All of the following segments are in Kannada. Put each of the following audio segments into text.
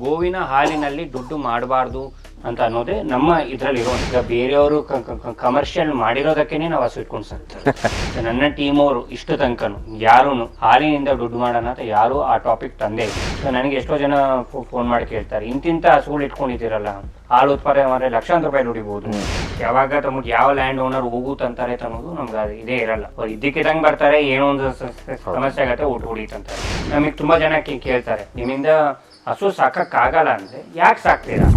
ಗೋವಿನ ಹಾಲಿನಲ್ಲಿ ದುಡ್ಡು ಮಾಡಬಾರ್ದು ಅಂತ ಅನ್ನೋದೇ ನಮ್ಮ ಇದರಲ್ಲಿ ಈಗ ಬೇರೆಯವರು ಕಮರ್ಷಿಯಲ್ ಮಾಡಿರೋದಕ್ಕೇನೆ ನಾವು ಹಸು ಇಟ್ಕೊಂಡು ಸಾಕ್ತಾರೆ ನನ್ನ ಟೀಮ್ ಅವರು ಇಷ್ಟು ತನಕನು ಯಾರೂ ಹಾಲಿನಿಂದ ದುಡ್ಡು ಮಾಡೋಣ ಅಂತ ಯಾರು ಆ ಟಾಪಿಕ್ ತಂದೆ ಸೊ ನನಗೆ ಎಷ್ಟೋ ಜನ ಫೋನ್ ಮಾಡಿ ಕೇಳ್ತಾರೆ ಇಂತಿಂತ ಹಸುಗಳು ಇಟ್ಕೊಂಡಿದ್ದೀರಲ್ಲ ಹಾಲು ಉತ್ಪಾದನೆ ಮಾಡಿದ್ರೆ ಲಕ್ಷಾಂತರ ರೂಪಾಯಿ ದುಡಿಬಹುದು ಯಾವಾಗ ತಮಗೆ ಯಾವ ಲ್ಯಾಂಡ್ ಓನರ್ ಹೋಗುತ್ತಂತಾರೆ ಅನ್ನೋದು ನಮ್ಗೆ ಅದು ಇದೇ ಇರಲ್ಲ. ಅವ್ರು ಇದಕ್ಕೆ ತಂಗ್ ಬರ್ತಾರೆ ಏನೋ ಒಂದು ಸಮಸ್ಯೆ ಆಗತ್ತೆ ಊಟ ಉಳಿತಂತಾರೆ ನಮಗೆ ತುಂಬಾ ಜನ ಕೇಳ್ತಾರೆ ನಿಮ್ಮಿಂದ ಹಸು ಸಾಕಕ್ಕಾಗಲ್ಲ ಅಂದ್ರೆ ಯಾಕೆ ಸಾಕ್ತೀರಾ?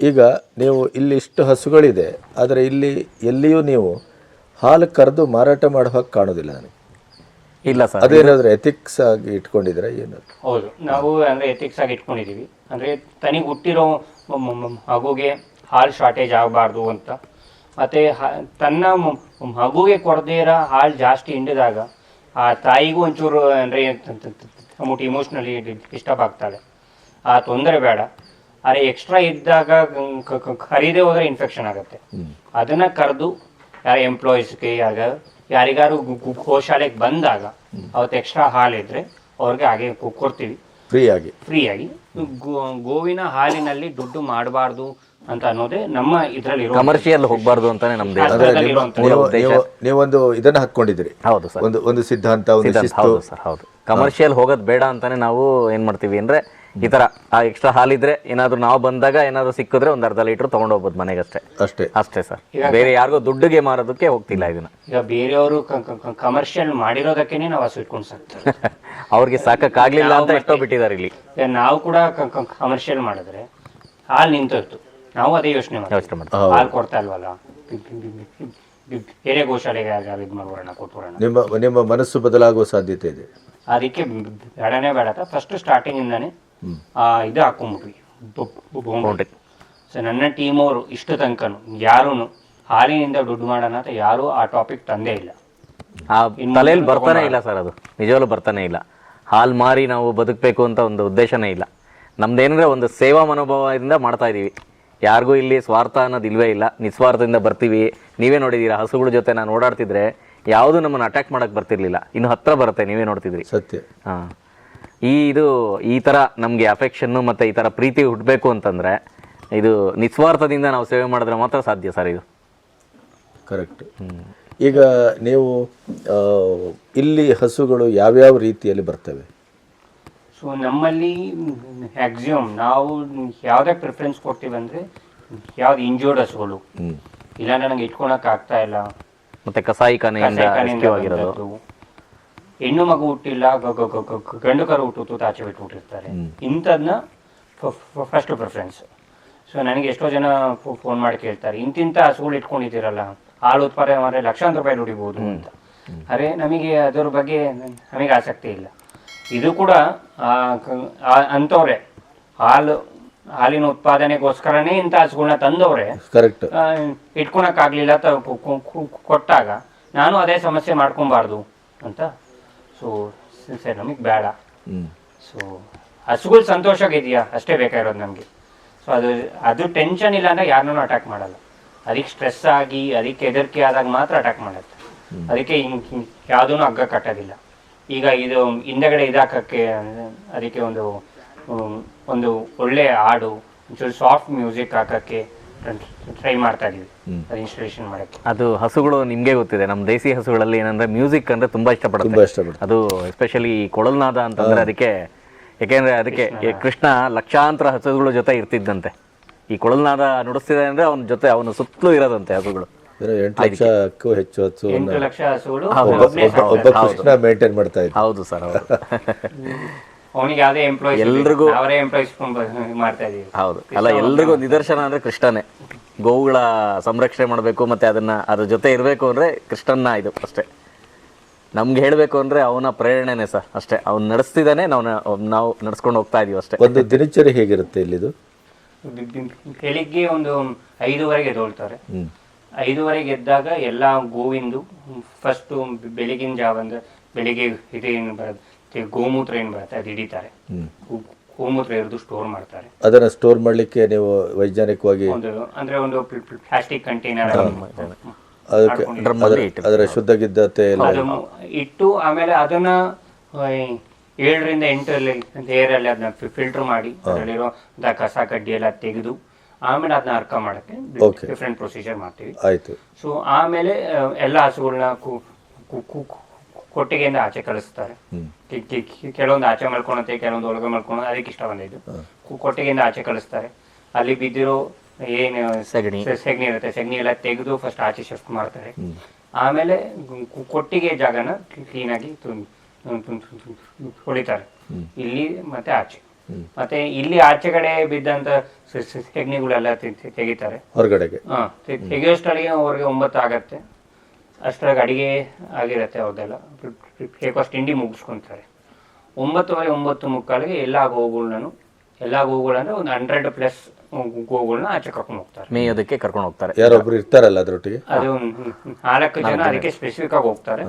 ಈಗ ನೀವು ಇಲ್ಲಿ ಇಷ್ಟು ಹಸುಗಳಿದೆ, ಆದರೆ ಇಲ್ಲಿ ಎಲ್ಲಿಯೂ ನೀವು ಹಾಲು ಕರೆದು ಮಾರಾಟ ಮಾಡುವಾಗ ಕಾಣೋದಿಲ್ಲ ನನಗೆ. ಇಲ್ಲ ಸರ್. ಅದೇನಾದ್ರೂ ಎಥಿಕ್ಸ್ ಆಗಿ ಇಟ್ಕೊಂಡಿದ್ರೆ ಏನು? ಹೌದು. ನಾವು ಅಂದ್ರೆ ಎಥಿಕ್ಸ್ ಆಗಿ ಇಟ್ಕೊಂಡಿದೀವಿ ಅಂದ್ರೆ ತನಿಗೆ ಹುಟ್ಟಿರೋ ಮಗುಗೆ ಹಾಲು ಶಾರ್ಟೇಜ್ ಆಗಬಾರ್ದು ಅಂತ. ಮತ್ತೆ ತನ್ನ ಮಗುಗೆ ಕೊಡದೇ ಇರೋ ಹಾಲು ಜಾಸ್ತಿ ಹಿಂಡಿದಾಗ ಆ ತಾಯಿಗೂ ಒಂಚೂರು ಅಂದ್ರೆ ಮುಟ್ಟು ಇಮೋಷ್ನಲಿ ಡಿಸ್ಟರ್ಬ್ ಆಗ್ತಾಳೆ. ಆ ತೊಂದರೆ ಬೇಡ. ಆದರೆ ಎಕ್ಸ್ಟ್ರಾ ಇದ್ದಾಗ ಕರೀದೇ ಹೋದ್ರೆ ಇನ್ಫೆಕ್ಷನ್ ಆಗುತ್ತೆ. ಅದನ್ನ ಕರೆದು ಯಾರ ಎಂಪ್ಲಾಯೀಸ್ಗೆ ಯಾರ ಯಾರಿಗಾರು ಗೋಶಾಲೆಗೆ ಬಂದಾಗ ಅವತ್ತು ಎಕ್ಸ್ಟ್ರಾ ಹಾಲಿದ್ರೆ ಅವ್ರಿಗೆ ಹಾಗೆ ಕೊಡ್ತೀವಿ. ಫ್ರೀ ಆಗಿ ಫ್ರೀಯಾಗಿ ಗೋ- ಗೋವಿನ ಹಾಲಿನಲ್ಲಿ ದುಡ್ಡು ಮಾಡಬಾರ್ದು ಅಂತ ಅನ್ನೋದೇ ನಮ್ಮ ಇದ್ರಲ್ಲಿ ಕಮರ್ಷಿಯಲ್ ಹೋಗಬಾರ್ದು ಅಂತಾನೆ ನಮ್ದು ನೀವೊಂದು ಇದನ್ನ ಹಾಕೊಂಡಿದ್ರಿ ಹೌದು ಸರ್. ಒಂದು ಒಂದು ಸಿದ್ಧಾಂತ ಒಂದು ಸಿದ್ಧಾಂತ. ಹೌದು ಸರ್ ಹೌದು. ಕಮರ್ಷಿಯಲ್ ಹೋಗೋದು ಬೇಡ ಅಂತಾನೆ ನಾವು ಏನ್ ಮಾಡ್ತೀವಿ ಅಂದ್ರೆ ಈ ತರ ಆ ಎಕ್ಸ್ಟ್ರಾ ಹಾಲಿದ್ರೆ ಏನಾದ್ರು ನಾವು ಬಂದಾಗ ಏನಾದ್ರು ಸಿಕ್ಕಿದ್ರೆ ಒಂದ್ ಅರ್ಧ ಲೀಟರ್ ತಗೊಂಡ್ ಹೋಗ್ಬೋದು ಮನೆಗಷ್ಟೇ. ಅಷ್ಟೇ. ಅಷ್ಟೇ ಸರ್ ಬೇರೆ ಯಾರಿಗೂ ದುಡ್ಡಿಗೆ ಮಾರೋದಕ್ಕೆ ಹೋಗ್ತಿಲ್ಲ ಇದನ್ನ. ಈಗ ಬೇರೆಯವರು ಕಮರ್ಷಿಯಲ್ ಮಾಡಿರೋದಕ್ಕೆ ನಾವು ಹಸು ಇಟ್ಕೊಂಡು ಸಾಕ್ತಾರೆ ಅವ್ರಿಗೆ ಸಾಕಕ್ಕಾಗ್ಲಿಲ್ಲ ಅಂತ ಎಷ್ಟೋ ಬಿಟ್ಟಿದ್ದಾರೆ ಇಲ್ಲಿ. ಈಗ ನಾವು ಕೂಡ ಕಮರ್ಷಿಯಲ್ ಮಾಡಿದ್ರೆ ಹಾಲು ನಿಂತೋಯ್ತು. ನಾವು ಅದೇ ಯೋಚನೆ ಮಾಡ್ತೀವಿ. ಯೋಚನೆ ಮಾಡ್ತೀವಿ. ಹಾಲು ಕೊಡ್ತಾ ಇಲ್ವಲ್ಲ? ಬೇರೆ ಗೋಶಾಲೆಗೆ ಯಾರು ಇದು ಮಾಡ್ಬೋಣ ಕೊಟ್ಬಿಡೋಣ ನಿಮ್ಮ ನಿಮ್ಮ ಮನಸ್ಸು ಬದಲಾಗುವ ಸಾಧ್ಯತೆ ಇದೆ. ಅದಕ್ಕೆ ಬೇಡನೇ ಬೇಡ. ಫಸ್ಟ್ ಸ್ಟಾರ್ಟಿಂಗ್ ಇಂದಾನೆ ಆ, ಇದು ಹಾಕೊಂಬಿಟ್ವಿ. ಬೌಂಡ್ರಿ ಸೊ ನನ್ನ ಟೀಮ್ ಅವರು ಇಷ್ಟು ತನಕನು ಯಾರೂ ಹಾಲಿನಿಂದ ದುಡ್ಡು ಮಾಡೋಣ ಅಂತ ಯಾರು ಆ ಟಾಪಿಕ್ ತಂದೇ ಇಲ್ಲ. ಆ ತಲೆಯಲ್ಲಿ ಬರ್ತಾನೆ ಇಲ್ಲ ಸರ್ ಅದು. ನಿಜವಾಗ್ಲೂ ಬರ್ತಾನೆ ಇಲ್ಲ. ಹಾಲ್ ಮಾರಿ ನಾವು ಬದುಕಬೇಕು ಅಂತ ಒಂದು ಉದ್ದೇಶನೇ ಇಲ್ಲ. ನಮ್ದೇನಂದ್ರೆ ಒಂದು ಸೇವಾ ಮನೋಭಾವದಿಂದ ಮಾಡ್ತಾ ಇದೀವಿ. ಯಾರಿಗೂ ಇಲ್ಲಿ ಸ್ವಾರ್ಥ ಅನ್ನೋದು ಇಲ್ವೇ ಇಲ್ಲ. ನಿಸ್ವಾರ್ಥದಿಂದ ಬರ್ತೀವಿ. ನೀವೇ ನೋಡಿದೀರಾ ಹಸುಗಳ ಜೊತೆ ನಾನು ಓಡಾಡ್ತಿದ್ರೆ ಯಾವುದು ನಮ್ಮನ್ನು ಅಟ್ಯಾಕ್ ಮಾಡಕ್ ಬರ್ತಿರ್ಲಿಲ್ಲ. ಇನ್ನು ಹತ್ರ ಬರುತ್ತೆ ನೀವೇ ನೋಡ್ತಿದ್ರಿ. ಸತ್ಯ. ಹಾ. ಈ ಇದು ಈ ಥರ ನಮಗೆ ಅಫೆಕ್ಷನ್ನು ಮತ್ತು ಈ ಥರ ಪ್ರೀತಿ ಹುಟ್ಟಬೇಕು ಅಂತಂದರೆ ಇದು ನಿಸ್ವಾರ್ಥದಿಂದ ನಾವು ಸೇವೆ ಮಾಡಿದ್ರೆ ಮಾತ್ರ ಸಾಧ್ಯ ಸರ್ ಇದು. ಕರೆಕ್ಟ್ ಈಗ ನೀವು ಇಲ್ಲಿ ಹಸುಗಳು ಯಾವ್ಯಾವ ರೀತಿಯಲ್ಲಿ ಬರ್ತವೆ? ಸೊ ನಮ್ಮಲ್ಲಿ ಮ್ಯಾಕ್ಸಿಮಮ್ ನಾವು ಯಾವುದೇ ಪ್ರಿಫರೆನ್ಸ್ ಕೊಡ್ತೀವಿ ಅಂದರೆ ಯಾವ್ದು ಇಂಜೋರ್ಡ್ ಹಸುಗಳು. ಇಲ್ಲ ನನಗೆ ಇಟ್ಕೊಳಕ್ ಆಗ್ತಾ ಇಲ್ಲ. ಮತ್ತೆ ಕಸಾಯಿ ಕಸಾಯಿಖಾನೆಯಿಂದ rescue ಆಗಿರೋದು. ಹೆಣ್ಣು ಮಗು ಹುಟ್ಟಿಲ್ಲ ಗಂಡು ಕರು ಹುಟ್ಟು ಆಚೆ ಬಿಟ್ಬಿಟ್ಟಿರ್ತಾರೆ ಇಂಥದ್ನ ಫಸ್ಟ್ ಪ್ರಿಫರೆನ್ಸ್ ಸೊ ನನಗೆ ಎಷ್ಟೋ ಜನ ಫೋನ್ ಮಾಡಿ ಕೇಳ್ತಾರೆ ಇಂತಿಂತ ಹಸುಗಳು ಇಟ್ಕೊಂಡಿದ್ದೀರಲ್ಲ ಹಾಲು ಉತ್ಪಾದನೆ ಮಾಡಿದ್ರೆ ಲಕ್ಷಾಂತರ ರೂಪಾಯಿ ದುಡಿಬೋದು ಅಂತ. ಅರೆ ನಮಗೆ ಅದರ ಬಗ್ಗೆ ನಮಗೆ ಆಸಕ್ತಿ ಇಲ್ಲ. ಇದು ಕೂಡ ಅಂಥವ್ರೆ ಹಾಲು ಹಾಲಿನ ಉತ್ಪಾದನೆಗೋಸ್ಕರನೇ ಇಂಥ ಹಸುಗಳನ್ನ ತಂದವ್ರೆ ಕರೆಕ್ಟ್ ಆಗ್ಲಿಲ್ಲ ಇಟ್ಕೊಳಕ್ಕಾಗ್ಲಿಲ್ಲ ಕೊಟ್ಟಾಗ ನಾನು ಅದೇ ಸಮಸ್ಯೆ ಮಾಡ್ಕೊಬಾರ್ದು ಅಂತ ಸೊ ಸರಿ ನಮಗೆ ಬೇಡ. ಸೊ ಹಸುಗಳು ಸಂತೋಷವಾಗಿದೆಯಾ ಅಷ್ಟೇ ಬೇಕಾಗಿರೋದು ನಮಗೆ. ಸೊ ಅದು ಅದು ಟೆನ್ಷನ್ ಇಲ್ಲ ಅಂದ್ರೆ ಯಾರನ್ನೂ ಅಟ್ಯಾಕ್ ಮಾಡಲ್ಲ. ಅದಕ್ಕೆ ಸ್ಟ್ರೆಸ್ ಆಗಿ ಅದಕ್ಕೆ ಹೆದರಿಕೆ ಆದಾಗ ಮಾತ್ರ ಅಟ್ಯಾಕ್ ಮಾಡುತ್ತೆ. ಅದಕ್ಕೆ ಹಿಂಗೆ ಹಿಂಗ್ ಯಾವುದೂ ಹಗ್ಗ ಕಟ್ಟೋದಿಲ್ಲ. ಈಗ ಇದು ಹಿಂದೆಗಡೆ ಇದಾಕಕ್ಕೆ ಅದಕ್ಕೆ ಒಂದು ಒಂದು ಒಳ್ಳೆ ಹಾಡು ಒಂಚೂರು ಸಾಫ್ಟ್ ಮ್ಯೂಸಿಕ್ ಹಾಕಕ್ಕೆ ಟ್ರೈ ಮಾಡ್ತಾ ಇದೀವಿ ಅದು ಇನ್ಸ್ಟಾಲೇಷನ್ ಮಾಡಕ್ಕೆ. ಅದು ಹಸುಗಳು ನಿಮ್ಗೆ ಗೊತ್ತಿದೆ. ನಮ್ಮ ದೇಸಿ ಹಸುಗಳಲ್ಲಿ ಏನಂದ್ರೆ ಮ್ಯೂಸಿಕ್ ಅಂದ್ರೆ ತುಂಬಾ ತುಂಬಾ ಇಷ್ಟಪಡುತ್ತೆ. ಇಷ್ಟಪಡ್ತಾರೆ ಅದು ಎಸ್ಪೆಷಲಿ ಕೊಳಲ್ನಾದ ಅಂತಂದ್ರೆ ಅದಕ್ಕೆ ಯಾಕೆಂದ್ರೆ ಅದಕ್ಕೆ ಈ ಕೃಷ್ಣ ಲಕ್ಷಾಂತರ ಹಸುಗಳ ಜೊತೆ ಇರ್ತಿದ್ದಂತೆ. ಈ ಕೊಳಲ್ನಾದ ನುಡಿಸ್ತಿದೆ ಅಂದ್ರೆ ಅವನ ಜೊತೆ ಅವನ ಸುತ್ತಲೂ ಇರೋದಂತೆ ಹಸುಗಳು. ಎಂಟು ಲಕ್ಷಕ್ಕೂ ಹೆಚ್ಚು ಎಂಟು ಲಕ್ಷ ಹಸುಗಳು ಒಬ್ಬ ಒಬ್ಬ- ಒಬ್ಬ ಕೃಷ್ಣ ಮೇಂಟೈನ್ ಮಾಡ್ತಾ ಇದ್ದ. ಹೌದು ಸರ್ ಹೌದು. ಅವನಿಗೆ ಯಾವುದೇ ಎಂಪ್ಲಾಯ್ ಎಲ್ರಿಗೂ- ಅವರೇ ಎಂಪ್ಲಾಯ್ಸ್ ಮಾಡ್ತಾ ಇದೀವಿ ಹೌದು. ಅಲ್ಲ ಎಲ್ರಿಗೂ ನಿದರ್ಶನ ಅಂದ್ರೆ ಕೃಷ್ಣನೇ. ಗೋವುಗಳ ಸಂರಕ್ಷಣೆ ಮಾಡಬೇಕು ಮತ್ತೆ ಅದನ್ನ ಅದ್ರ ಜೊತೆ ಇರಬೇಕು ಅಂದ್ರೆ ಕೃಷ್ಣನ್ನ ಇದು ಅಷ್ಟೇ. ನಮ್ಗೆ ಹೇಳಬೇಕು ಅಂದ್ರೆ ಅವನ ಪ್ರೇರಣೆನೇ ಸರ್ ಅಷ್ಟೇ. ಅವ್ನು ನಡೆಸ್ತಿದ್ದಾನೆ ನಾವು ನಾವು ನಡ್ಸ್ಕೊಂಡು ಹೋಗ್ತಾ ಇದೀವಿ ಅಷ್ಟೇ. ಒಂದು ದಿನಚರಿ ಹೇಗಿರುತ್ತೆ ಇಲ್ಲಿದು? ಬೆಳಿಗ್ಗೆ ಒಂದು ಐದುವರೆಗೆ ಎದ್ದೊಳ್ತಾರೆ. ಐದುವರೆಗೆ ಎದ್ದಾಗ ಎಲ್ಲ ಗೋವಿಂದು ಫಸ್ಟು ಬೆಳಗಿನ ಜಾವ ಅಂದ್ರೆ ಬೆಳಿಗ್ಗೆ ಇದೇನು ಏನು ಬರುತ್ತೆ ಗೋಮೂತ್ರ ಏನ್ ಬರುತ್ತೆ? ಅದು ಹಿಡಿತಾರೆ. ಗೋಮೂತ್ರ ಹಿಡಿದು ಸ್ಟೋರ್ ಮಾಡ್ತಾರೆ. ಅದನ್ನ ಸ್ಟೋರ್ ಮಾಡ್ಲಿಕ್ಕೆ ನೀವು ವೈಜ್ಞಾನಿಕವಾಗಿ ಒಂದು ಅಂದ್ರೆ ಒಂದು ಪ್ಲಾಸ್ಟಿಕ್ ಕಂಟೈನರ್ ಅದಕ್ಕೆ ಅದರ ಇಟ್ಟು ಆಮೇಲೆ ಅದನ್ನ ಏಳರಿಂದ ಏರ್ ಏರಲ್ಲಿ ಅದನ್ನ ಫಿಲ್ಟರ್ ಮಾಡಿ ಅದರಲ್ಲಿರೋ ಕಸ ಕಡ್ಡಿ ಎಲ್ಲ ತೆಗೆದು ಆಮೇಲೆ ಅದನ್ನ ಅರ್ಕ ಮಾಡಕ್ಕೆ. ಡಿಫ್ರೆಂಟ್ ಪ್ರೊಸೀಜರ್ ಮಾಡ್ತೀವಿ. ಆಯ್ತು. ಸೊ ಆಮೇಲೆ ಎಲ್ಲ ಹಸುಗಳನ್ನ ಕೊಟ್ಟಿಗೆಯಿಂದ ಆಚೆ ಕಳಿಸ್ತಾರೆ. ಕೆಲವೊಂದು ಆಚೆ ಮಾಡ್ಕೊಳತ್ತೆ ಕೆಲವೊಂದು ಒಳಗೆ ಮಲ್ಕೊಳೋದು ಅದಕ್ಕೆ ಇಷ್ಟ ಬಂದಿದ್ದು. ಕೊಟ್ಟಿಗೆಯಿಂದ ಆಚೆ ಕಳಿಸ್ತಾರೆ. ಅಲ್ಲಿ ಬಿದ್ದಿರೋ ಏನು ಸಗಣಿ. ಸಗಣಿ ಇರುತ್ತೆ. ಸಗಣಿ ಎಲ್ಲ ತೆಗೆದು ಫಸ್ಟ್ ಆಚೆ ಶಿಫ್ಟ್ ಮಾಡ್ತಾರೆ. ಆಮೇಲೆ ಕೊಟ್ಟಿಗೆ ಜಾಗನ ಕ್ಲೀನಾಗಿ ಹೊಡಿತಾರೆ ಇಲ್ಲಿ ಮತ್ತೆ ಆಚೆ. ಮತ್ತೆ ಇಲ್ಲಿ ಆಚೆ ಕಡೆ ಬಿದ್ದಂತ ಸಗಣಿಗಳೆಲ್ಲ ತೆಗಿತಾರೆ. ಹೊರಗಡೆಗೆ. ಹಾ ತೆಗೆಯೋಷ್ಟಳಿಗೆ ಅವ್ರಿಗೆ ಒಂಬತ್ತು ಆಗತ್ತೆ. ಅಷ್ಟರಾಗ ಅಡುಗೆ ಆಗಿರತ್ತೆ ಅವ್ರದ್ದೆಲ್ಲ ಬ್ರೇಕ್ಫಾಸ್ಟ್ ತಿಂಡಿ ಮುಗಿಸ್ಕೊಂತಾರೆ. ಒಂಬತ್ತುವರೆ ಒಂಬತ್ತು ಮುಕ್ಕಾಲಿಗೆ ಎಲ್ಲ ಗೋವುಗಳನ್ನೂ ಎಲ್ಲ ಗೋವುಗಳಂದ್ರೆ ಒಂದು ಹಂಡ್ರೆಡ್ ಪ್ಲಸ್ ಗೋವುಗಳನ್ನ ಆಚೆ ಕರ್ಕೊಂಡು ಹೋಗ್ತಾರೆ. ಮೇಯೋದಕ್ಕೆ ಕರ್ಕೊಂಡು ಹೋಗ್ತಾರೆ. ಯಾರೊಬ್ರು ಇರ್ತಾರಲ್ಲ ಅದರೊಟ್ಟಿಗೆ? ಅದು ನಾಲ್ಕು ಜನ ಅದಕ್ಕೆ ಸ್ಪೆಸಿಫಿಕ್ ಆಗಿ ಹೋಗ್ತಾರೆ.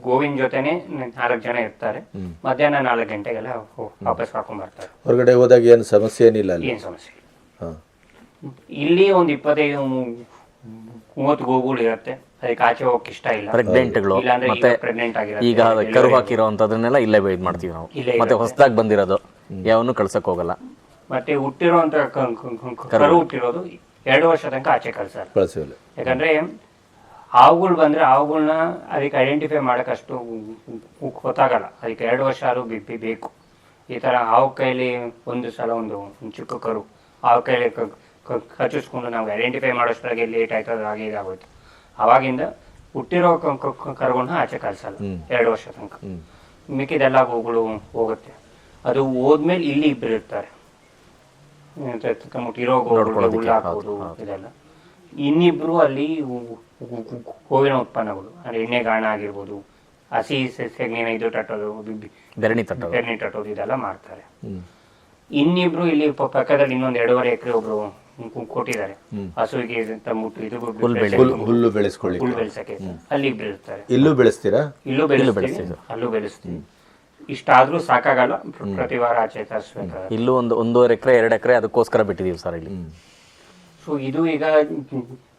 ಗೋವಿನ ಜೊತೆನೆ ನಾಲ್ಕು ಜನ ಇರ್ತಾರೆ. ಮಧ್ಯಾಹ್ನ ನಾಲ್ಕು ಗಂಟೆಗೆಲ್ಲ ವಾಪಸ್ ಕರ್ಕೊಂಡ್ ಬರ್ತಾರೆ. ಹೊರಗಡೆ ಹೋದಾಗ ಏನು ಸಮಸ್ಯೆ ಏನಿಲ್ಲ ಅಲ್ಲಿ? ಏನು ಸಮಸ್ಯೆ ಇಲ್ಲಿ. ಒಂದು ಇಪ್ಪತ್ತೈದು ಮೂ- ಮೂವತ್ತು ಗೋವುಗಳು ಇರುತ್ತೆ. ಅದಕ್ಕೆ ಆಚೆ ಹೋಗಕ್ಕೆ ಇಷ್ಟ ಇಲ್ಲ. ಪ್ರೆಗ್ನೆಂಟ್ಗಳು ಇಲ್ಲಾಂದ್ರೆ ಮತ್ತೆ ಈಗ ಈಗ ಕರು ಹಾಕಿರೋದನ್ನೆಲ್ಲ ಇಲ್ಲೇ ಇದು ಮಾಡ್ತೀವಿ ನಾವು. ಇಲ್ಲೇ ಮತ್ತೆ ಹೊಸದಾಗಿ ಬಂದಿರೋದು ಯಾವನು ಕಳ್ಸಕ್ ಹೋಗಲ್ಲ. ಮತ್ತೆ ಹುಟ್ಟಿರುವಂತ ಕ- ಕ- ಕ- ಕರು ಹುಟ್ಟಿರೋದು ಎರಡು ವರ್ಷ ತನಕ ಆಚೆ ಕಳ್ಸಲ್ಲ. ಯಾಕಂದ್ರೆ ಹಾವುಗಳು ಬಂದ್ರೆ ಹಾವುಗಳನ್ನ ಅದಕ್ಕೆ ಐಡೆಂಟಿಫೈ ಮಾಡಕ್ ಅಷ್ಟು ಗೊತ್ತಾಗಲ್ಲ. ಅದಕ್ಕೆ ಎರಡು ವರ್ಷ ಆದ್ರೂ ಬಿ- ಬಿ- ಬೇಕು. ಈ ತರ ಹಾವು ಕೈಲಿ ಒಂದು ಸಲ ಒಂದು ಒಂದು ಚಿಕ್ಕ ಕರು ಹಾವು ಕೈಲಿ ಕ- ಕ- ಕಚ್ಚಿಸ್ಕೊಂಡು ನಾವು ಐಡೆಂಟಿಫೈ ಮಾಡೋಷ್ಟ್ರಾಗೆ ಲೇಟ್ ಆಯ್ತದ ಅದು ಹಾಗೆ ಇದಾಗೋಯ್ತು. ಅವಾಗಿಂದ ಹುಟ್ಟಿರೋ ಕರ್ಕೊಂಡು ಆಚೆ ಕಳ್ಸಲ್ಲ ಎರಡು ವರ್ಷ ತನಕ. ಮಿಕ್ಕಿದೆಲ್ಲ ಹೋಗಲು ಹೋಗುತ್ತೆ. ಅದು ಹೋದ್ಮೇಲೆ ಇಲ್ಲಿ ಇಬ್ರು ಇರ್ತಾರೆ. ಇರೋ ಹಾಕೋದು ಇದೆಲ್ಲ. ಇನ್ನಿಬ್ರು ಅಲ್ಲಿ ಹೂವಿನ ಉತ್ಪನ್ನಗಳು. ಅಂದ್ರೆ ಎಣ್ಣೆ ಗಾಣ ಆಗಿರ್ಬೋದು ಹಸಿ ಸೆಗಣಿನ ಇದು ತಟ್ಟೋದು ಧರಣಿ ಬೆರಣಿ ತಟ್ಟೋದು. ಇದೆಲ್ಲ ಮಾಡ್ತಾರೆ. ಇನ್ನಿಬ್ರು ಇಲ್ಲಿ ಪಕ್ಕದಲ್ಲಿ ಇನ್ನೊಂದು ಎರಡೂವರೆ ಎಕರೆ ಒಬ್ರು ಕೊಟ್ಟಿದ್ದಾರೆ. ಹಸುವಿಗೆ ಮುಟ್ಟು ಇದು ಹುಲ್ಲು ಹುಲ್ಲು ಬೆಳೆಸ್ಕೊಳ್ಳಿಕ್ಕೆ. ಹುಲ್ಲು ಬೆಳೆಸಕ್ಕೆ. ಅಲ್ಲಿ ಬೆಳೆಸ್ತಾರೆ. ಇಲ್ಲೂ ಬೆಳೆಸ್ತೀರಾ? ಇಲ್ಲೂ ಬೆಳೆಸ್ತೀವಿ. ಅಲ್ಲೂ ಬೆಳೆಸ್ತೀವಿ. ಇಷ್ಟಾದ್ರೂ ಸಾಕಾಗಲ್ಲ ಪ್ರ- ಪ್ರತಿ ವಾರ ಆಚೆ ಇಲ್ಲೂ ಒಂದು ಒಂದೂವರೆ ಎಕರೆ ಎರಡು ಎಕರೆ ಅದಕ್ಕೋಸ್ಕರ ಬಿಟ್ಟಿದೀವಿ ಸರ್ ಇಲ್ಲಿ. ಸೊ ಇದು ಈಗ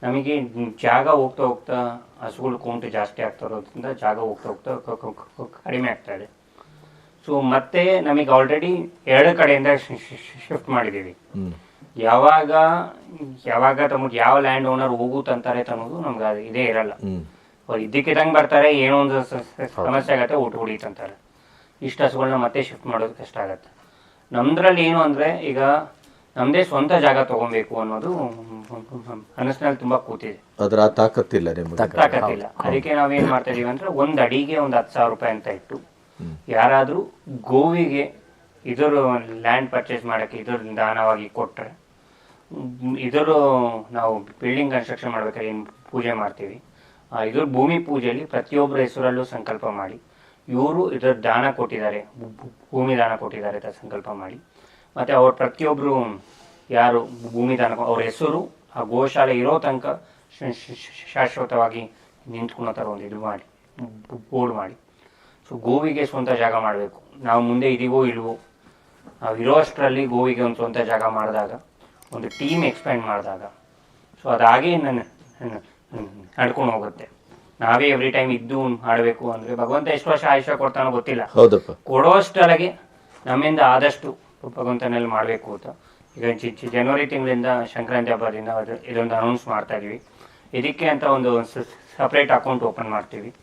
ನಮಗೆ ಜಾಗ ಹೋಗ್ತಾ ಹೋಗ್ತಾ ಹಸುಗಳು ಕೌಂಟ್ ಜಾಸ್ತಿ ಆಗ್ತಾ ಇರೋದ್ರಿಂದ ಜಾಗ ಹೋಗ್ತಾ ಹೋಗ್ತಾ ಕ- ಕ- ಕ- ಕಡಿಮೆ ಆಗ್ತಾ ಇದೆ. ಸೊ ಮತ್ತೆ ನಮಗೆ ಆಲ್ರೆಡಿ ಎರಡು ಕಡೆಯಿಂದ ಶಿಫ್ಟ್ ಮಾಡಿದ್ದೀವಿ. ಯಾವಾಗ ಯಾವಾಗ ತಮಗೆ ಯಾವ ಲ್ಯಾಂಡ್ ಓನರ್ ಹೋಗುತ್ತಂತಾರೆ ಅನ್ನೋದು ನಮ್ಗೆ ಅದು ಇದೇ ಇರಲ್ಲ. ಅವ್ರು ಇದ್ದಕ್ಕಿದ್ದಂಗೆ ಬರ್ತಾರೆ ಏನೋ ಒಂದು ಸಮಸ್ಯೆ ಆಗತ್ತೆ ಊಟ ಹೊಡಿತಂತಾರೆ ಇಷ್ಟು ಹಸುಗಳನ್ನ ಮತ್ತೆ ಶಿಫ್ಟ್ ಮಾಡೋದು ಕಷ್ಟ ಆಗತ್ತೆ. ನಮ್ದ್ರಲ್ಲಿ ಏನು ಅಂದ್ರೆ ಈಗ ನಮ್ದೇ ಸ್ವಂತ ಜಾಗ ತಗೊಬೇಕು ಅನ್ನೋದು ಮನಸ್ಸಿನಲ್ಲಿ ತುಂಬಾ ಕೂತಿದೆ. ಅದರ ತಾಕತ್ತಿಲ್ಲ ತಾಕತ್ತಿಲ್ಲ ಅದಕ್ಕೆ ನಾವೇನ್ ಮಾಡ್ತಾ ಇದೀವಿ ಅಂದ್ರೆ ಒಂದ್ ಅಡಿಗೆ ಒಂದ್ ಹತ್ತು ಸಾವಿರ ರೂಪಾಯಿ ಅಂತ ಇಟ್ಟು ಯಾರಾದ್ರೂ ಗೋವಿಗೆ ಇದರ ಲ್ಯಾಂಡ್ ಪರ್ಚೇಸ್ ಮಾಡಕ್ಕೆ ಇದ್ರ ದಾನವಾಗಿ ಕೊಟ್ರೆ ಇದರ ನಾವು ಬಿಲ್ಡಿಂಗ್ ಕನ್ಸ್ಟ್ರಕ್ಷನ್ ಮಾಡ್ಬೇಕಾದ್ರೆ ಪೂಜೆ ಮಾಡ್ತೀವಿ. ಇದ್ರ ಭೂಮಿ ಪೂಜೆಯಲ್ಲಿ ಪ್ರತಿಯೊಬ್ಬರ ಹೆಸರಲ್ಲೂ ಸಂಕಲ್ಪ ಮಾಡಿ. ಇವರು ಇದರ ದಾನ ಕೊಟ್ಟಿದ್ದಾರೆ ಭೂಮಿ ದಾನ ಕೊಟ್ಟಿದ್ದಾರೆ ಅಂತ ಸಂಕಲ್ಪ ಮಾಡಿ. ಮತ್ತೆ ಅವ್ರ ಪ್ರತಿಯೊಬ್ಬರು ಯಾರು ಭೂಮಿ ದಾನ ಅವ್ರ ಹೆಸರು ಆ ಗೋಶಾಲೆ ಇರೋ ತನಕ ಶಾಶ್ವತವಾಗಿ ನಿಂತ್ಕೊಳ್ಳೋ ಥರ ಒಂದು ಇದು ಮಾಡಿ ಬೋರ್ಡ್ ಮಾಡಿ. ಸೊ ಗೋವಿಗೆ ಸ್ವಂತ ಜಾಗ ಮಾಡಬೇಕು. ನಾವು ಮುಂದೆ ಇದೀವೋ ಇಲ್ವೋ ನಾವು ಇರೋಷ್ಟರಲ್ಲಿ ಗೋವಿಗೆ ಒಂದು ಸ್ವಂತ ಜಾಗ ಮಾಡಿದಾಗ ಒಂದು ಟೀಮ್ ಎಕ್ಸ್ಪ್ಯಾಂಡ್ ಮಾಡಿದಾಗ. ಸೊ ಅದಾಗೆ ನನ್ನ ನಡ್ಕೊಂಡು ಹೋಗುತ್ತೆ. ನಾವೇ ಎವ್ರಿ ಟೈಮ್ ಇದ್ದು ಮಾಡಬೇಕು ಅಂದ್ರೆ ಭಗವಂತ ಎಷ್ಟು ವರ್ಷ ಆಯುಷ್ಯ ಕೊಡ್ತಾನೋ ಗೊತ್ತಿಲ್ಲ. ಕೊಡೋಷ್ಟೊಳಗೆ ನಮ್ಮಿಂದ ಆದಷ್ಟು ಭಗವಂತನಲ್ಲಿ ಮಾಡಬೇಕು ಅಂತ. ಈಗ ಜನವರಿ ತಿಂಗಳಿಂದ ಸಂಕ್ರಾಂತಿ ಹಬ್ಬದಿಂದ ಅದು- ಇದೊಂದು ಅನೌನ್ಸ್ ಮಾಡ್ತಾ ಇದೀವಿ. ಇದಕ್ಕೆ ಅಂತ ಒಂದು ಸಪ್ರೇಟ್ ಅಕೌಂಟ್ ಓಪನ್ ಮಾಡ್ತೀವಿ.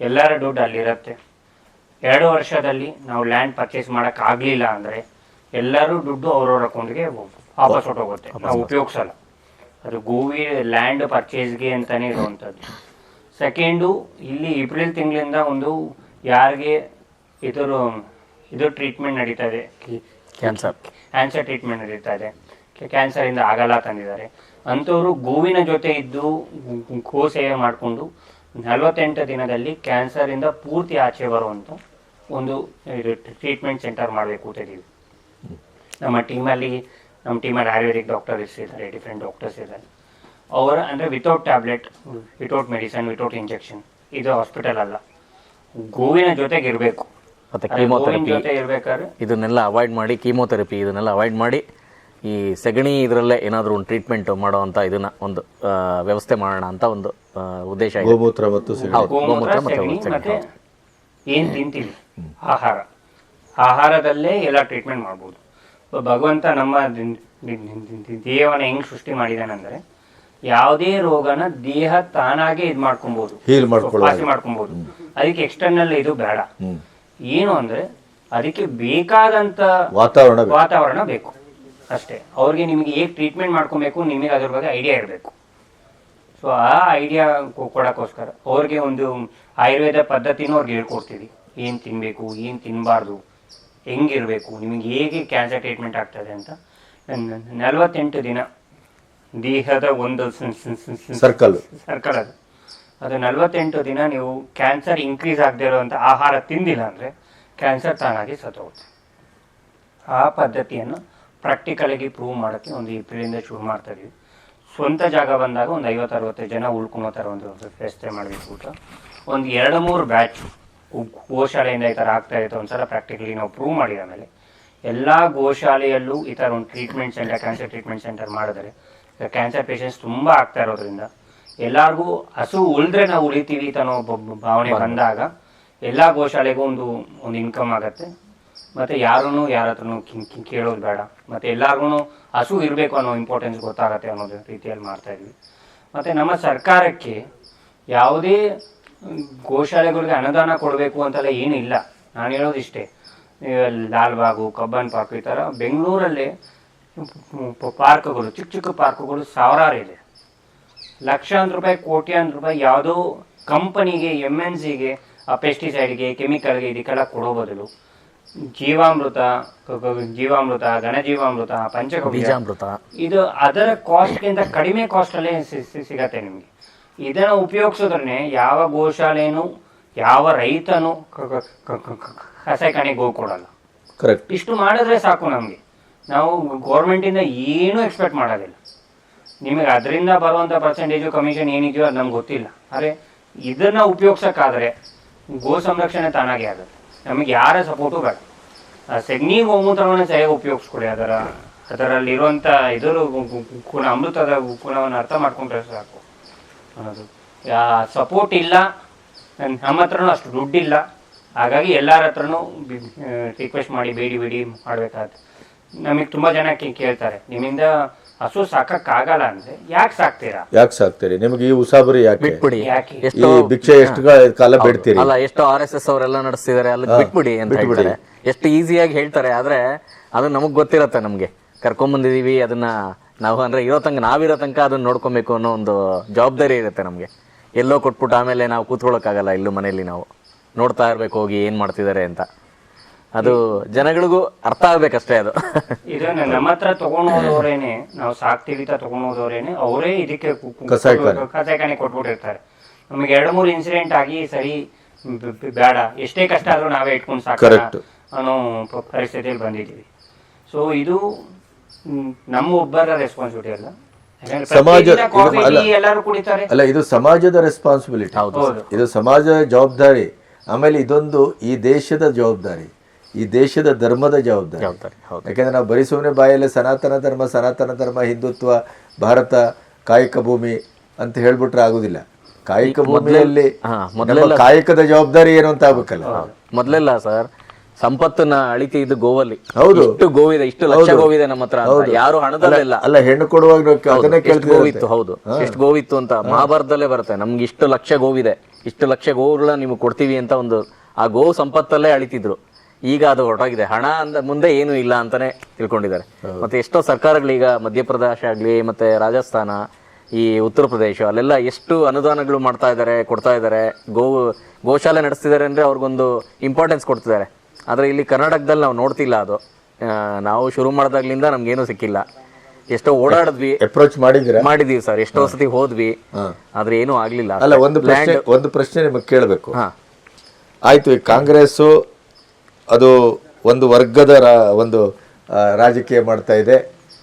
ಎಲ್ಲರ ದುಡ್ಡು ಅಲ್ಲಿರುತ್ತೆ. ಎರಡು ವರ್ಷದಲ್ಲಿ ನಾವು ಲ್ಯಾಂಡ್ ಪರ್ಚೇಸ್ ಮಾಡೋಕ್ಕಾಗಲಿಲ್ಲ ಅಂದರೆ ಎಲ್ಲರೂ ದುಡ್ಡು ಅವ್ರವ್ರ ಅಕೌಂಟ್ಗೆ ವಾಪಸ್ ಹೊಟ್ಟೋಗುತ್ತೆ ನಾವು ಉಪಯೋಗಿಸಲ್ಲ. ಅದು ಗೋವಿ ಲ್ಯಾಂಡ್ ಪರ್ಚೇಸ್ಗೆ ಅಂತಲೇ ಇರುವಂಥದ್ದು. ಸೆಕೆಂಡು ಇಲ್ಲಿ ಏಪ್ರಿಲ್ ತಿಂಗಳಿಂದ ಒಂದು ಯಾರಿಗೆ ಇದರ ಇದು ಟ್ರೀಟ್ಮೆಂಟ್ ನಡೀತಾ ಇದೆ. ಕ್ಯಾನ್ಸರ್ ಕ್ಯಾನ್ಸರ್ ಟ್ರೀಟ್ಮೆಂಟ್ ನಡೀತಾ ಇದೆ. ಕ್ಯಾನ್ಸರಿಂದ ಆಗಲ್ಲ ತಂದಿದ್ದಾರೆ. ಅಂಥವ್ರು ಗೋವಿನ ಜೊತೆ ಇದ್ದು ಗೋ- ಸೇವೆ ಮಾಡಿಕೊಂಡು ನಲವತ್ತೆಂಟು ದಿನದಲ್ಲಿ ಕ್ಯಾನ್ಸರಿಂದ ಪೂರ್ತಿ ಆಚೆ ಬರುವಂಥ ಒಂದು ಇದು ಟ್ರೀಟ್ಮೆಂಟ್ ಸೆಂಟರ್ ಮಾಡಬೇಕು ಅಂತ ಇದೀವಿ ನಮ್ಮ ಟೀಮಲ್ಲಿ ನಮ್ಮ ಟೀಮಲ್ಲಿ ಆಯುರ್ವೇದಿಕ್ ಡಾಕ್ಟರ್ಸ್ ಇದ್ದಾರೆ ಡಿಫ್ರೆಂಟ್ ಡಾಕ್ಟರ್ಸ್ ಇದ್ದಾರೆ. ಅವರ ಅಂದರೆ without tablet without medicine without injection ಇದು ಹಾಸ್ಪಿಟಲ್ ಅಲ್ಲ. ಗೋವಿನ ಜೊತೆಗೆ ಇರಬೇಕು. ಮತ್ತೆ ಕೀಮೋಥೆರಪಿ ಜೊತೆ ಇರ್ಬೇಕಾದ್ರೆ ಇದನ್ನೆಲ್ಲ ಅವಾಯ್ಡ್ ಮಾಡಿ ಕೀಮೋಥೆರಪಿ ಇದನ್ನೆಲ್ಲ ಅವಾಯ್ಡ್ ಮಾಡಿ ಈ ಸೆಗಣಿ ಇದರಲ್ಲೇ ಏನಾದರೂ ಒಂದು ಟ್ರೀಟ್ಮೆಂಟ್ ಮಾಡೋವಂಥ ಇದನ್ನ ಒಂದು ವ್ಯವಸ್ಥೆ ಮಾಡೋಣ ಅಂತ ಒಂದು ಉದ್ದೇಶ ಇದೆ. ಗೋಮೂತ್ರ ಮತ್ತು ಸಗಣಿ. ಗೋಮೂತ್ರ ಮತ್ತು ಸಗಣಿ, ತಿಂತೀವಿ ಆಹಾರ. ಆಹಾರದಲ್ಲೇ ಎಲ್ಲ ಟ್ರೀಟ್ಮೆಂಟ್ ಮಾಡ್ಬೋದು. ಭಗವಂತ ನಮ್ಮ ದೇಹವನ್ನ ಹೆಂಗ್ ಸೃಷ್ಟಿ ಮಾಡಿದಾನಂದ್ರೆ ಯಾವುದೇ ರೋಗನ ದೇಹ ತಾನಾಗೆ ಇದ್ ಮಾಡ್ಕೊಬಹುದು ವಾಸಿ ಮಾಡ್ಕೊಬಹುದು ಅದಕ್ಕೆ ಎಕ್ಸ್ಟರ್ನಲ್ ಇದು ಬೇಡ. ಏನು ಅಂದ್ರೆ ಅದಕ್ಕೆ ಬೇಕಾದಂತ ವಾತಾವರಣ ಬೇಕು. ವಾತಾವರಣ ಬೇಕು. ಅಷ್ಟೇ. ಅವ್ರಿಗೆ ನಿಮಗೆ ಹೇಗೆ ಟ್ರೀಟ್ಮೆಂಟ್ ಮಾಡ್ಕೊಬೇಕು ನಿಮಗೆ ಅದ್ರ ಬಗ್ಗೆ ಐಡಿಯಾ ಇರಬೇಕು. ಸೊ ಆ ಐಡಿಯಾ ಕೊಡೋಕ್ಕೋಸ್ಕರ ಅವ್ರಿಗೆ ಒಂದು ಆಯುರ್ವೇದ ಪದ್ಧತಿನೂ ಅವ್ರಿಗೆ ಹೇಳ್ಕೊಡ್ತೀವಿ. ಏನು ತಿನ್ನಬೇಕು ಏನು ತಿನ್ನಬಾರ್ದು ಹೆಂಗಿರಬೇಕು? ನಿಮಗೆ ಹೇಗೆ ಕ್ಯಾನ್ಸರ್ ಟ್ರೀಟ್ಮೆಂಟ್ ಆಗ್ತದೆ ಅಂತ? ನಲವತ್ತೆಂಟು ದಿನ ದೇಹದ ಒಂದು ಸರ್ಕಲ್ ಸರ್ಕಲ್ ಅದು. ಅದು ನಲವತ್ತೆಂಟು ದಿನ ನೀವು ಕ್ಯಾನ್ಸರ್ ಇನ್ಕ್ರೀಸ್ ಆಗದೆ ಇರುವಂಥ ಆಹಾರ ತಿಂದಿಲ್ಲ ಅಂದರೆ ಕ್ಯಾನ್ಸರ್ ತಾನಾಗಿ ಸತ್ತೋಗುತ್ತೆ. ಆ ಪದ್ಧತಿಯನ್ನು ಪ್ರಾಕ್ಟಿಕಲಾಗಿ ಪ್ರೂವ್ ಮಾಡೋಕ್ಕೆ ಒಂದು ಏಪ್ರಿಲಿಂದ ಶುರು ಮಾಡ್ತಾ ಇದೀವಿ. ಸ್ವಂತ ಜಾಗ ಬಂದಾಗ ಒಂದು ಐವತ್ತು ಅರವತ್ತು ಜನ ಉಳ್ಕೊಳೋ ಥರ ಒಂದು ವ್ಯವಸ್ಥೆ ಮಾಡಬೇಕು ಊಟ ಒಂದು ಎರಡು ಮೂರು ಬ್ಯಾಚ್ ಗೋಶಾಲೆಯಿಂದ ಈ ಥರ ಆಗ್ತಾ ಇತ್ತು ಒಂದ್ಸಲ ಪ್ರಾಕ್ಟಿಕಲಿ ನಾವು ಪ್ರೂವ್ ಮಾಡಿದ ಮೇಲೆ ಎಲ್ಲ ಗೋಶಾಲೆಯಲ್ಲೂ ಈ ಥರ ಒಂದು treatment centre cancer treatment centre ಮಾಡಿದ್ರೆ ಕ್ಯಾನ್ಸರ್ ಪೇಷಂಟ್ಸ್ ತುಂಬ ಆಗ್ತಾ ಇರೋದ್ರಿಂದ ಎಲ್ಲರಿಗೂ ಹಸು ಉಳಿದ್ರೆ ನಾವು ಉಳಿತೀವಿ ಅನ್ನೋ ಒಬ್ಬ ಭಾವನೆ ಬಂದಾಗ ಎಲ್ಲ ಗೋಶಾಲೆಗೂ ಒಂದು ಒಂದು ಇನ್ಕಮ್ ಆಗುತ್ತೆ. ಮತ್ತೆ ಯಾರೂ ಯಾರ ಹತ್ರನೂ ಕಿ- ಕಿ- ಕೇಳೋದು ಬೇಡ. ಮತ್ತೆ ಎಲ್ಲರಿಗೂ ಹಸು ಇರಬೇಕು ಅನ್ನೋ ಇಂಪಾರ್ಟೆನ್ಸ್ ಗೊತ್ತಾಗತ್ತೆ ಅನ್ನೋದು ರೀತಿಯಲ್ಲಿ ಮಾಡ್ತಾ ಇದ್ವಿ. ಮತ್ತೆ ನಮ್ಮ ಸರ್ಕಾರಕ್ಕೆ ಯಾವುದೇ ಗೋಶಾಲೆಗಳಿಗೆ ಅನುದಾನ ಕೊಡಬೇಕು ಅಂತೆಲ್ಲ ಏನಿಲ್ಲ. ನಾನು ಹೇಳೋದು ಇಷ್ಟೇ. ಲಾಲ್ ಲಾಲ್ಬಾಗು ಕಬ್ಬನ್ ಪಾರ್ಕ್ ಈ ಥರ ಬೆಂಗಳೂರಲ್ಲಿ ಪಾರ್ಕ್ಗಳು ಚಿಕ್ಕ ಚಿಕ್ಕ ಪಾರ್ಕ್ಗಳು ಸಾವಿರಾರು ಇದೆ. ಲಕ್ಷಾಂತರ ರೂಪಾಯಿ ಕೋಟ್ಯಾಂತರ ರೂಪಾಯಿ ಯಾವುದೋ ಕಂಪನಿಗೆ ಎಂ ಎನ್ ಸಿಗೆ ಪೆಸ್ಟಿಸೈಡ್ಗೆ ಕೆಮಿಕಲ್ಗೆ ಇದಕ್ಕೆಲ್ಲ ಕೊಡೋ ಬದಲು ಜೀವಾಮೃತ ಜೀವಾಮೃತ ಘನ ಜೀವಾಮೃತ ಘನಜೀವಾಮೃತ ಪಂಚಗವ್ಯ ಇದು ಅದರ ಕಾಸ್ಟ್ಗಿಂತ ಕಡಿಮೆ ಕಾಸ್ಟಲ್ಲೇ ಸಿಗತ್ತೆ ನಿಮಗೆ. ಇದನ್ನು ಉಪಯೋಗಿಸೋದ್ರೆ ಯಾವ ಗೋಶಾಲೆನೂ ಯಾವ ರೈತನು ಕ- ಕಣೆಗೆ ಹೋಗಿ ಕೊಡಲ್ಲ. ಕರೆಕ್ಟ್ ಇಷ್ಟು ಮಾಡಿದ್ರೆ ಸಾಕು ನಮಗೆ. ನಾವು ಗೌರ್ಮೆಂಟಿಂದ ಏನೂ ಎಕ್ಸ್ಪೆಕ್ಟ್ ಮಾಡೋದಿಲ್ಲ. ನಿಮಗೆ ಅದರಿಂದ ಬರುವಂಥ ಪರ್ಸೆಂಟೇಜು ಕಮಿಷನ್ ಏನಿದೆಯೋ ಅದು ನಮ್ಗೆ ಗೊತ್ತಿಲ್ಲ. ಆದರೆ ಇದನ್ನು ಉಪಯೋಗಿಸೋಕ್ಕಾದರೆ ಗೋ ಸಂರಕ್ಷಣೆ ತಾನಾಗೆ ಆಗುತ್ತೆ. ನಮಗೆ ಯಾರ ಸಪೋರ್ಟು ಬೇಡ. ಸೆಗ್ನಿ ಗೋಮೂತ್ರವನ್ನು ಸರಿಯಾಗಿ ಉಪಯೋಗಿಸ್ಕೊಡಿ. ಅದರ ಅದರಲ್ಲಿರುವಂಥ ಇದರ ಗುಣ ಅಮೃತದ ಗುಣವನ್ನು ಅರ್ಥ ಮಾಡ್ಕೊಂಡ್ರೆ ಸಾಕು. ಸಪೋರ್ಟ್ ಇಲ್ಲ ನಮ್ಮ ಹತ್ರನೂ ಅಷ್ಟು ದುಡ್ಡಿಲ್ಲ. ಹಾಗಾಗಿ ಎಲ್ಲರ ಹತ್ರನೂ ರಿಕ್ವೆಸ್ಟ್ ಮಾಡಿ ಬೇಡಿ ಬೇಡಿ ಮಾಡಬೇಕಾಗುತ್ತೆ. ನಮಗೆ ತುಂಬ ಜನ ಕೇ- ಕೇಳ್ತಾರೆ ನಿಮ್ಮಿಂದ ಹಸು ಸಾಕಕ್ಕಾಗಲ್ಲ ಅಂದ್ರೆ ಯಾಕೆ ಸಾಕ್ತೀರಾ? ಯಾಕೆ ಸಾಕ್ತೀರಿ? ನಿಮಗೆ ಈ ಉಸಾಬರಿ ಯಾಕೆ? ಬಿಟ್ಬಿಡಿ. ಯಾಕೆ? ಈ ಎಷ್ಟೋ ಭಿಕ್ಷೆ ಎಷ್ಟು ಕಾಲ ಬಿಡ್ತೀರಿ? ಅಲ್ಲ ಎಷ್ಟೋ ಆರ್ ಎಸ್ ಎಸ್ ಅವರೆಲ್ಲ ನಡೆಸ್ತಿದ್ದಾರೆ ಅಲ್ಲಿ ಬಿಟ್ಬಿಡಿ ಅಂತ ಹೇಳ್ತಾರೆ. ಎಷ್ಟು ಈಸಿಯಾಗಿ ಹೇಳ್ತಾರೆ ಆದ್ರೆ ಅದು ನಮಗ್ ಗೊತ್ತಿರತ್ತೆ ನಮ್ಗೆ. ಕರ್ಕೊಂಬಂದಿದೀವಿ ಅದನ್ನ ನಾವು ಅಂದ್ರೆ ಇರೋ ತನಕ ನಾವಿರೋ ತನಕ ಅದನ್ನ ನೋಡ್ಕೊಬೇಕು ಅನ್ನೋ ಒಂದು ಜವಾಬ್ದಾರಿ ಇರುತ್ತೆ ನಮ್ಗೆ. ಎಲ್ಲೋ ಕೊಟ್ಬಿಟ್ಟು ಆಮೇಲೆ ನಾವು ಕೂತ್ಕೊಳ್ಳೋಕ್ಕಾಗಲ್ಲ ಇಲ್ಲೂ ಮನೆಯಲ್ಲಿ ನಾವು. ನೋಡ್ತಾ ಇರ್ಬೇಕು ಹೋಗಿ ಏನ್ ಮಾಡ್ತಿದ್ದಾರೆ ಅಂತ. ಅದು ಜನಗಳಿಗೂ ಅರ್ಥ ಆಗ್ಬೇಕಷ್ಟೇ ಅದು. ಇದನ್ನ ನಮ್ಮ ಹತ್ರ ತಗೊಂಡೋದವ್ರೇನೆ ನಾವು ಸಾಕ್ತೀವಿ ಅಂತ ತಗೊಂಡು ಅವರೇ ಇದಕ್ಕೆ ಕಸಾಯಿಖಾನೆ. ಕೊಟ್ಬಿಟ್ಟಿರ್ತಾರೆ. ನಮಗೆ ಎರಡು ಮೂರು ಇನ್ಸಿಡೆಂಟ್ ಆಗಿ ಸರಿ ಬೇಡ. ಎಷ್ಟೇ ಕಷ್ಟ ಆದ್ರೂ ನಾವೇ ಇಟ್ಕೊಂಡು ಸಾಕ ಅನ್ನೋ ಪರಿಸ್ಥಿತಿಯಲ್ಲಿ ಬಂದಿದ್ದೀವಿ. ಸೊ ಇದು ನಮ್ಮ ಒಬ್ಬರ ರೆಸ್ಪಾನ್ಸಿಬಿಲಿಟಿ ಅಲ್ಲ. ಸಮಾಜ- ಅಲ್ಲ. ಎಲ್ಲರೂ ಕುಡಿತಾರೆ. ಅಲ್ಲ ಇದು ಸಮಾಜದ ರೆಸ್ಪಾನ್ಸಿಬಿಲಿಟಿ ಹೌದು. ಇದು ಸಮಾಜದ ಜವಾಬ್ದಾರಿ. ಆಮೇಲೆ ಇದೊಂದು ಈ ದೇಶದ ಜವಾಬ್ದಾರಿ. ಈ ದೇಶದ ಧರ್ಮದ ಜವಾಬ್ದಾರಿ. ಯಾಕೆಂದ್ರೆ ನಾವು ಬರೀ ಸುಮ್ಮನೆ ಬಾಯಲ್ಲಿ ಸನಾತನ ಧರ್ಮ ಸನಾತನ ಧರ್ಮ ಹಿಂದುತ್ವ ಭಾರತ ಕಾಯಕ ಭೂಮಿ ಅಂತ ಹೇಳ್ಬಿಟ್ರೆ ಆಗುದಿಲ್ಲ. ಕಾಯಕ ಭೂಮಿಯಲ್ಲಿ ಕಾಯಕದ ಜವಾಬ್ದಾರಿ ಏನು ಅಂತ ಆಗ್ಬೇಕಲ್ಲ. ಮೊದಲೆಲ್ಲ ಸರ್ ಸಂಪತ್ತನ್ನ ಅಳಿತಿದ್ದು ಗೋವಲ್ಲಿ. ಹೌದು. ಇಷ್ಟು ಗೋವಿದೆ ಇಷ್ಟು ಲಕ್ಷ ಗೋವಿದೆ ನಮ್ಮ ಹತ್ರ ಅಂತ. ಯಾರು ಹಣದಲ್ಲಿಲ್ಲ. ಅಲ್ಲ ಹೆಣ್ಣು ಕೊಡುವಾಗ ನಾವು ಅದನ್ನೇ ಎಷ್ಟು ಕೇಳ್ತೀವಿ ಗೋವಿತ್ತು ಹೌದು. ಎಷ್ಟು ಗೋವಿತ್ತು ಅಂತ. ಮಹಾಭಾರತದಲ್ಲೇ ಬರುತ್ತೆ. ನಮ್ಗೆ ಇಷ್ಟು ಲಕ್ಷ ಗೋವಿದೆ. ಇಷ್ಟು ಲಕ್ಷ ಗೋವುಗಳ ನಿಮ್ಗೆ ಕೊಡ್ತೀವಿ ಅಂತ ಒಂದು ಆ ಗೋವು ಸಂಪತ್ತಲ್ಲೇ ಅಳಿತಿದ್ರು. ಈಗ ಅದು ಹೊರಟಾಗಿದೆ. ಹಣ ಅಂದ ಮುಂದೆ ಏನು ಇಲ್ಲ ಅಂತಾನೆ ತಿಳ್ಕೊಂಡಿದ್ದಾರೆ. ಮತ್ತೆ ಎಷ್ಟೋ ಈಗ ಮಧ್ಯಪ್ರದೇಶ ಆಗ್ಲಿ ಮತ್ತೆ ರಾಜಸ್ಥಾನ ಈ ಉತ್ತರ ಪ್ರದೇಶ ಅಲ್ಲೆಲ್ಲ ಎಷ್ಟು ಅನುದಾನಗಳು ಮಾಡ್ತಾ ಇದ್ದಾರೆ ಕೊಡ್ತಾ ಇದ್ದಾರೆ. ಗೋವು ಗೋಶಾಲೆ ನಡೆಸ್ತಿದ್ದಾರೆ ಅಂದ್ರೆ ಅವ್ರಿಗೊಂದು ಇಂಪಾರ್ಟೆನ್ಸ್ ಕೊಡ್ತಿದ್ದಾರೆ. ಆದ್ರೆ ಇಲ್ಲಿ ಕರ್ನಾಟಕದಲ್ಲಿ ನಾವು ನೋಡ್ತಿಲ್ಲ ಅದು. ನಾವು ಶುರು ಮಾಡಿದಾಗ್ಲಿಂದ ನಮ್ಗೇನು ಸಿಕ್ಕಿಲ್ಲ. ಎಷ್ಟೋ ಓಡಾಡಿದ್ವಿ. ಅಪ್ರೋಚ್ ಮಾಡಿದ್ರೆ ಮಾಡಿದೀವಿ ಸರ್. ಎಷ್ಟೋ ಸತಿ ಹೋದ್ವಿ. ಆದ್ರೆ ಏನೂ ಆಗ್ಲಿಲ್ಲ. ಅಲ್ಲ ಒಂದು ಪ್ರಶ್ನೆ ಒಂದು ಪ್ರಶ್ನೆ ನಿಮಗೆ ಕೇಳಬೇಕು. ಹಾ. ಆಯ್ತು ಈ ಕಾಂಗ್ರೆಸ್ಸು ಅದು ಒಂದು ವರ್ಗದ ಒಂದು ರಾಜಕೀಯ ಮಾಡ್ತಾ ಇದೆ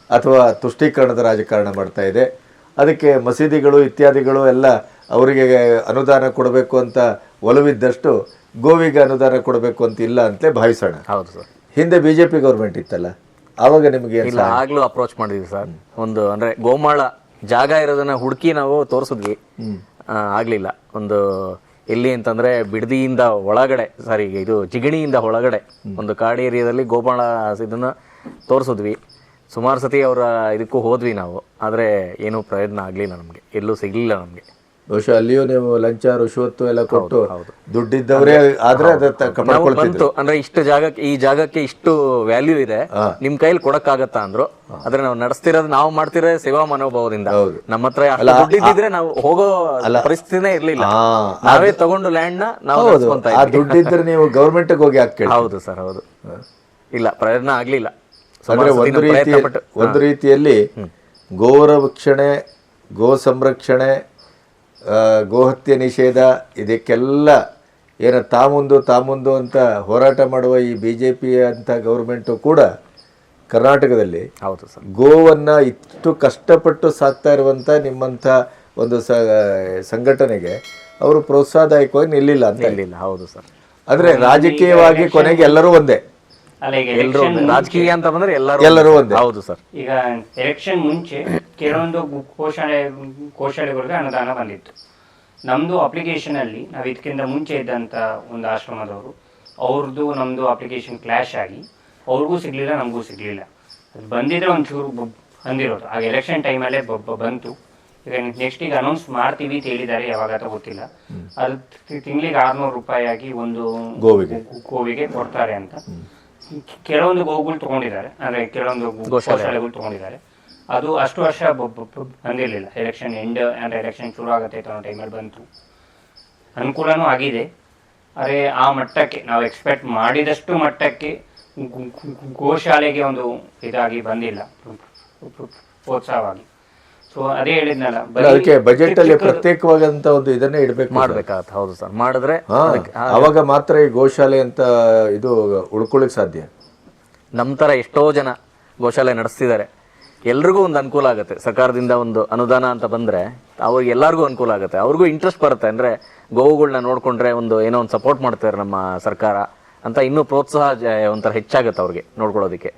ಅಥವಾ ತುಷ್ಟೀಕರಣದ ರಾಜಕಾರಣ ಮಾಡ್ತಾ ಇದೆ. ಅದಕ್ಕೆ ಮಸೀದಿಗಳು ಇತ್ಯಾದಿಗಳು ಎಲ್ಲ ಅವರಿಗೆ ಅನುದಾನ ಕೊಡಬೇಕು ಅಂತ ಒಲವಿದ್ದಷ್ಟು ಗೋವಿಗೆ ಅನುದಾನ ಕೊಡಬೇಕು ಅಂತ ಇಲ್ಲ ಅಂತಲೇ ಭಾವಿಸೋಣ. ಹೌದು ಸರ್. ಹಿಂದೆ ಬಿ ಜೆ ಪಿ ಗೌರ್ಮೆಂಟ್ ಇತ್ತಲ್ಲ ಆವಾಗ ನಿಮಗೆ ಇಲ್ಲ ಆಗ್ಲೂ ಅಪ್ರೋಚ್ ಮಾಡಿದ್ವಿ ಸರ್. ಒಂದು ಅಂದ್ರೆ ಗೋಮಾಳ ಜಾಗ ಇರೋದನ್ನ ಹುಡುಕಿ ನಾವು ತೋರಿಸಿದ್ವಿ. ಆಗ್ಲಿಲ್ಲ. ಒಂದು ಎಲ್ಲಿ ಅಂತಂದ್ರೆ ಬಿಡದಿಯಿಂದ ಒಳಗಡೆ ಸಾರಿ ಇದು ಜಿಗಣಿಯಿಂದ ಒಳಗಡೆ ಒಂದು ಕಾಡು ಏರಿಯಾದಲ್ಲಿ ಗೋಮಾಳ ಇದನ್ನ ತೋರಿಸಿದ್ವಿ. ಸುಮಾರು ಸತಿ ಅವರ ಇದಕ್ಕೂ ಹೋದ್ವಿ ನಾವು. ಆದ್ರೆ ಏನೂ ಪ್ರಯೋಜನ ಆಗಲಿಲ್ಲ ನಮಗೆ. ಎಲ್ಲೂ ಸಿಗ್ಲಿಲ್ಲ ನಮ್ಗೆ. ಬಹುಶಃ ಅಲ್ಲಿಯೂ ನೀವು ಲಂಚ ರುಶ್ವತ್ತು ಎಲ್ಲ ಕೊಟ್ಟು ದುಡ್ಡಿದ್ದವರೇ ಆದ್ರೆ ಬಂತು ಅಂದ್ರೆ ಇಷ್ಟು ಜಾಗಕ್ಕೆ ಈ ಜಾಗಕ್ಕೆ ಇಷ್ಟು ವ್ಯಾಲ್ಯೂ ಇದೆ ನಿಮ್ ಕೈಲಿ ಕೊಡಕ್ಕಾಗತ್ತಾ ಅಂದ್ರು. ಆದ್ರೆ ನಾವು ನಡೆಸ್ತಿರೋದು ನಾವು ಮಾಡ್ತಿರೋ ಸೇವಾ ಮನೋಭಾವದಿಂದ. ನಮ್ಮ ಹತ್ರ ದುಡ್ಡಿದ್ರೆ ನಾವು ಹೋಗೋ ಪರಿಸ್ಥಿತಿನೇ ಇರ್ಲಿಲ್ಲ. ನಾವೇ ತಗೊಂಡು ಲ್ಯಾಂಡ್ನ ನಾವು. ದುಡ್ಡಿದ್ರೆ ನೀವು ಗೌರ್ಮೆಂಟ್ ಹೋಗಿ ಹಾಕಿ ಹೌದು ಸರ್ ಹೌದು. ಇಲ್ಲ ಪ್ರಯತ್ನ ಆಗ್ಲಿಲ್ಲ. ಒಂದು ರೀತಿಯ ರೀತಿ ಒಂದು ರೀತಿಯಲ್ಲಿ ಗೋರಕ್ಷಣೆ ಗೋ ಸಂರಕ್ಷಣೆ ಗೋಹತ್ಯೆ ನಿಷೇಧ ಇದಕ್ಕೆಲ್ಲ ಏನು ತಾಮುಂದು ತಾಮುಂದು ಅಂತ ಹೋರಾಟ ಮಾಡುವ ಈ ಬಿ ಜೆ ಪಿ ಅಂತ ಗೌರ್ಮೆಂಟು ಕೂಡ ಕರ್ನಾಟಕದಲ್ಲಿ ಹೌದು ಸರ್. ಗೋವನ್ನು ಇಷ್ಟು ಕಷ್ಟಪಟ್ಟು ಸಾಕ್ತಾ ಇರುವಂಥ ನಿಮ್ಮಂಥ ಒಂದು ಸ ಸಂಘಟನೆಗೆ ಅವರು ಪ್ರೋತ್ಸಾಹದಾಯಕವಾಗಿ ನಿಲ್ಲಿಲ್ಲ ಅಂತ ಇಲ್ಲ ಹೌದು ಸರ್. ಆದರೆ ರಾಜಕೀಯವಾಗಿ ಕೊನೆಗೆ ಎಲ್ಲರೂ ಒಂದೇ. ಅಲ್ಲ ಈಗ election. ರಾಜಕೀಯ ಅಂತ ಬಂದ್ರೆ ಎಲ್ಲರೂ ಎಲ್ಲರೂ ಒಂದೇ. ಹೌದು ಸರ್. ಈಗ ಎಲೆಕ್ಷನ್ ಮುಂಚೆ ಕೆಲವೊಂದು ಘೋಷಣೆ ಘೋಷಣೆಗಳಿಗೆ ಅನುದಾನ ಬಂದಿತ್ತು. ನಮ್ದು ಅಪ್ಲಿಕೇಶನ್ ಅಲ್ಲಿ ನಾವು ಇದಕ್ಕಿಂತ ಮುಂಚೆ ಇದ್ದಂತ ಒಂದು ಆಶ್ರಮದವರು ಅವ್ರದ್ದು ನಮ್ದು ಅಪ್ಲಿಕೇಶನ್ ಕ್ಲಾಶ್ ಆಗಿ ಅವ್ರಿಗೂ ಸಿಗ್ಲಿಲ್ಲ ನಮಗೂ ಸಿಗ್ಲಿಲ್ಲ. ಅದು ಬಂದಿದ್ರೆ ಒಂಚೂರು ಬ- ಬಂದಿರೋದು ಆಗ ಎಲೆಕ್ಷನ್ ಟೈಮಲ್ಲೇ ಬಂತು. ಈಗ ನೆಕ್ಸ್ಟ್ ಈಗ ಅನೌನ್ಸ್ ಮಾಡ್ತೀವಿ ಅಂತ ಹೇಳಿದ್ದಾರೆ ಯಾವಾಗ ಅಂತ ಗೊತ್ತಿಲ್ಲ. ಅದು ತಿಂಗಳಿಗೆ ಆರ್ನೂರು ರೂಪಾಯಿ ಆಗಿ ಒಂದು ಗೋವಿಗೆ. ಗೋ- ಗೋವಿಗೆ ಕೊಡ್ತಾರೆ ಅಂತ. ಕೆಲವೊಂದು ಗೋಗಳು ತಗೊಂಡಿದ್ದಾರೆ. ಅಂದ್ರೆ ಕೆಲವೊಂದು ಗೋ- ಗೋಶಾಲೆಗಳು ತಗೊಂಡಿದ್ದಾರೆ. ಅದು ಅಷ್ಟು ವರ್ಷ ಬಂದಿರಲಿಲ್ಲ. ಎಲೆಕ್ಷನ್ ಎಂಡ್ ಅಂದ್ರೆ ಎಲೆಕ್ಷನ್ ಶುರು ಆಗುತ್ತೆ ಅನ್ನೋ ಟೈಮಲ್ಲಿ ಬಂತು. ಅನುಕೂಲನೂ ಆಗಿದೆ. ಆದರೆ ಆ ಮಟ್ಟಕ್ಕೆ ನಾವು ಎಕ್ಸ್ಪೆಕ್ಟ್ ಮಾಡಿದಷ್ಟು ಮಟ್ಟಕ್ಕೆ ಗೋಶಾಲೆಗೆ ಒಂದು ಇದಾಗಿ ಬಂದಿಲ್ಲ. ಪ್ರೋತ್ಸಾಹವಾಗಿ. ಅದೇ ಹೇಳಿದ್ನಲ್ಲ ಅದಕ್ಕೆ ಬಜೆಟ್ ಅಲ್ಲಿ ಪ್ರತ್ಯೇಕವಾದಂತ ಒಂದು ಇದನ್ನೇ ಇಡಬೇಕು ಮಾಡ್ಬೇಕಾಗತ್ತೆ ಹೌದು ಸರ್. ಮಾಡಿದ್ರೆ ಅವಾಗ ಮಾತ್ರ ಈ ಗೋಶಾಲೆ ಅಂತ ಇದು ಉಳ್ಕೊಳ್ಳಿಕ್ ಸಾಧ್ಯ? ನಮ್ಮ ತರ ಎಷ್ಟೋ ಜನ ಗೋಶಾಲೆ ನಡೆಸ್ತಿದ್ದಾರೆ. ಎಲ್ರಿಗೂ ಒಂದು ಅನುಕೂಲ ಆಗುತ್ತೆ. ಸರ್ಕಾರದಿಂದ ಒಂದು ಅನುದಾನ ಅಂತ ಬಂದ್ರೆ ಅವ್ರಿಗೆ ಎಲ್ಲರಿಗೂ ಅನುಕೂಲ ಆಗುತ್ತೆ. ಅವ್ರಿಗೂ ಇಂಟ್ರೆಸ್ಟ್ ಬರುತ್ತೆ. ಅಂದ್ರೆ ಗೋವುಗಳನ್ನ ನೋಡ್ಕೊಂಡ್ರೆ ಒಂದು ಏನೋ ಒಂದು ಸಪೋರ್ಟ್ ಮಾಡ್ತಾರೆ ನಮ್ಮ ಸರ್ಕಾರ ಅಂತ ಇನ್ನೂ ಪ್ರೋತ್ಸಾಹ ಒಂಥರ ಹೆಚ್ಚಾಗುತ್ತೆ ಅವ್ರಿಗೆ ನೋಡ್ಕೊಳ್ಳೋದಕ್ಕೆ.